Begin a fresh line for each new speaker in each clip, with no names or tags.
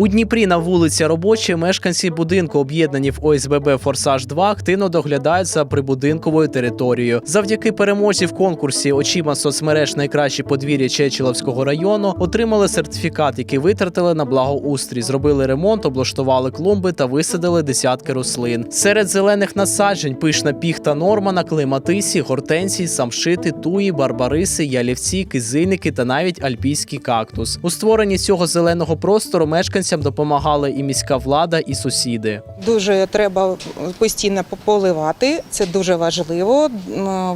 У Дніпрі на вулиці робочі мешканці будинку, об'єднані в ОСББ Форсаж 2 активно доглядають за прибудинковою територією. Завдяки перемозі в конкурсі очима соцмереж найкраще подвір'я Чечеловського району отримали сертифікат, який витратили на благоустрій, зробили ремонт, облаштували клумби та висадили десятки рослин. Серед зелених насаджень пишна піхта нормана, клематисі, гортензії, самшити, туї, барбариси, ялівці, кизильники та навіть альпійський кактус. У створенні цього зеленого простору мешканцям допомагали і міська влада, і сусіди.
Дуже треба постійно поливати, це дуже важливо.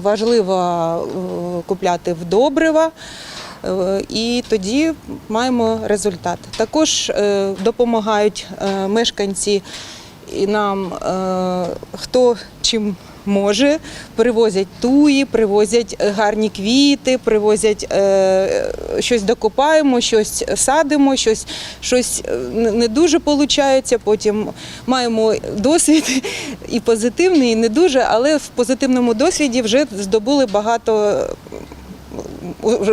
Важливо е, купляти вдобрива. е, І тоді маємо результат. Також е, допомагають мешканці і нам, хто чим може, привозять туї, привозять е, гарні квіти, привозять е, щось докопаємо, щось садимо, щось, щось е, не дуже виходить. Потім маємо досвід і позитивний, і не дуже, але в позитивному досвіді вже здобули багато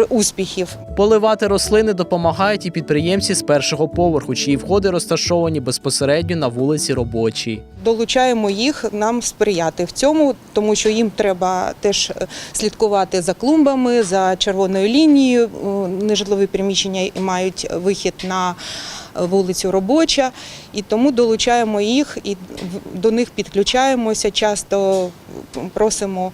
успіхів.
Поливати рослини допомагають і підприємці з першого поверху, чиї входи розташовані безпосередньо на вулиці робочій.
Долучаємо їх нам сприяти в цьому, тому що їм треба теж е, слідкувати за клумбами, за червоною лінією. Е, Нежитлові приміщення і мають вихід на вулицю робоча, і тому долучаємо їх і до них підключаємося. Часто просимо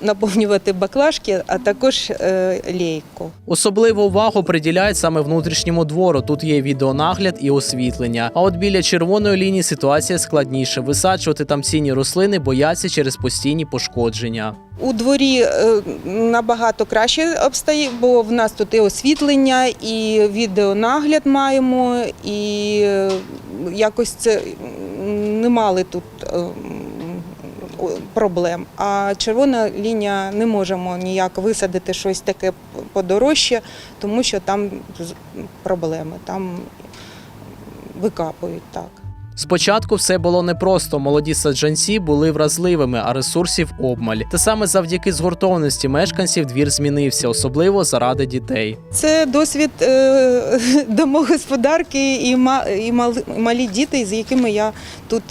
наповнювати баклажки, а також е, лейку.
Особливу увагу приділяють саме внутрішньому двору. Тут є відеонагляд і освітлення. А от біля червоної лінії ситуація складніша. Висаджувати там цінні рослини бояться через постійні пошкодження.
У дворі е, набагато краще обстає, бо в нас тут і освітлення, і відеонагляд маємо, і е, якось це не мали тут проблем. А червона лінія не можемо ніяк висадити щось таке подорожче, тому що там проблеми, там викапують так.
Спочатку все було непросто. Молоді саджанці були вразливими, а ресурсів обмаль. Та саме завдяки згуртованості мешканців двір змінився, особливо заради дітей.
Це досвід е, домогосподарки і, ма, і мал- малі діти, з якими я тут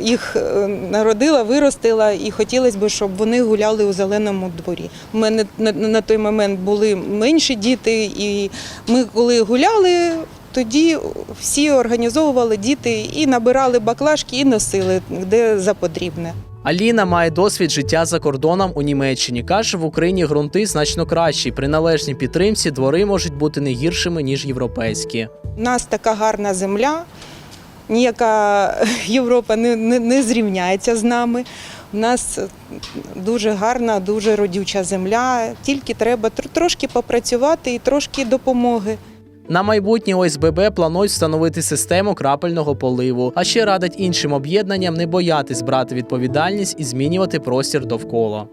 їх е, народила, виростила, і хотілося б, щоб вони гуляли у зеленому дворі. У мене на, на той момент були менші діти, і ми коли гуляли. Тоді всі організовували діти і набирали баклажки, і носили де за потрібне.
Аліна має досвід життя за кордоном у Німеччині. каже, в Україні ґрунти значно кращі. При належній підтримці двори можуть бути не гіршими ніж європейські.
У нас така гарна земля, ніяка Європа не, не, не зрівняється з нами. У нас дуже гарна, дуже родюча земля. Тільки треба трошки попрацювати і трошки допомоги.
На майбутнє ОСББ планують встановити систему крапельного поливу, а ще радять іншим об'єднанням не боятись брати відповідальність і змінювати простір довкола.